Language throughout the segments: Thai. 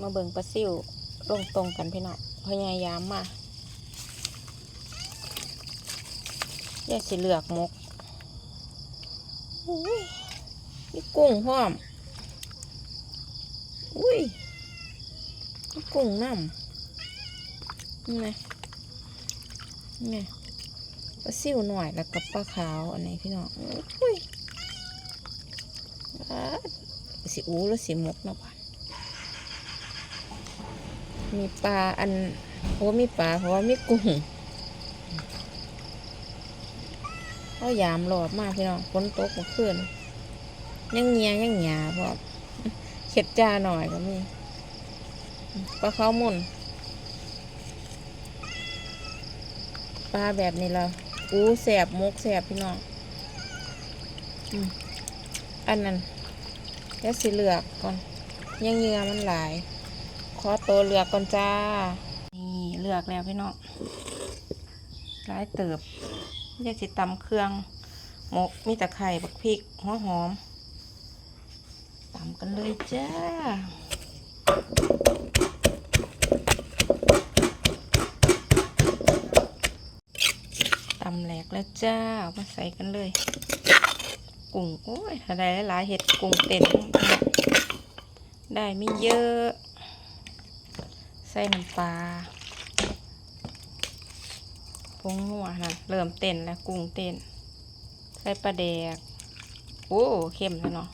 มาเบิ่งปลาซิวลงตรงกันพี่น้องพยายามมาแยกสิเหลือกมกอุ้ยมีกุ้งพร้อม อุ้ยมีกุ้งน้ำนี่ไงนี่ปลาซิวหน่อยแล้วก็ปลาขาวอันนี้พี่น้องอุ้ยสิอูแล้วสิมกนะบ้าน มีปลาอันเพราะว่ามีปลาเพราะว่ามีกุ้งเขายามหลอดมากพี่น้องฝนตกมื่อคืนยังเงียยังหยาเพราะเข็ดจ้าหน่อยก็มีปลาข้าวมุนปลาแบบนี้เราอู้แสบมกแสบพี่น้องอันนั้นแล้วสีเหลือกก่อนยังเงือมันหลาย ขอตัวเลือกก่อนจ้า นี่เลือกแล้วพี่น้องร้ายเติบยากสิตำเครื่องหมกมีตะไคร่บักพริกหัวหอมตำกันเลยจ้าตำแหลกแล้วจ้ามาใส่กันเลย กุ้งโอ้ยถ้าได้หลายเห็ดกุ้งเต็นได้ไม่เยอะ ใส่น้ำปลาพงนัวนะเริ่มเต้นแล้วกุ้งเต้น ใส่ปลาแดก โอ้เค็มแล้วเนาะ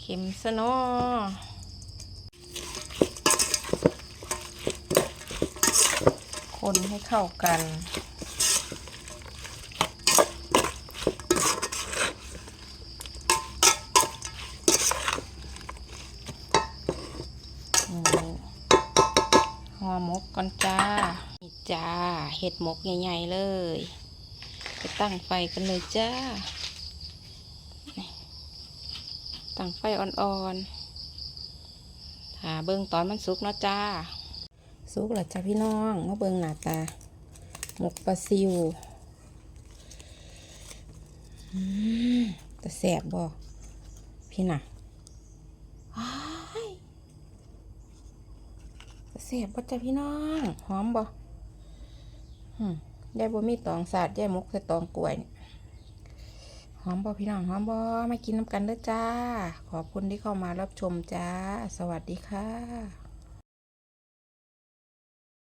เค็มซะเนาะคนให้เข้ากัน โอ้ ห่อหมกก่อนจ้านี่จ้าเห็ดหมกใหญ่ๆเลย ไปตั้งไฟกันเลยจ้า ตั้งไฟอ่อนๆหาเบิ่งตอนมันสุกเนาะจ้า สุกแล้วจ้าพี่น้องมาเบิ่งหน้าตา หมกปลาซิวแต่แสบบ่พี่น่ะอ้าย เสียบบ่จ้ะพี่น้อง หอมบ่หึยายบ่มีตองสาดยายมุกใส่ตองกล้วยนี่หอมบ่พี่น้องหอมบ่มากินน้ำกันเด้อจ้า ขอบคุณที่เข้ามารับชมจ้า สวัสดีค่ะ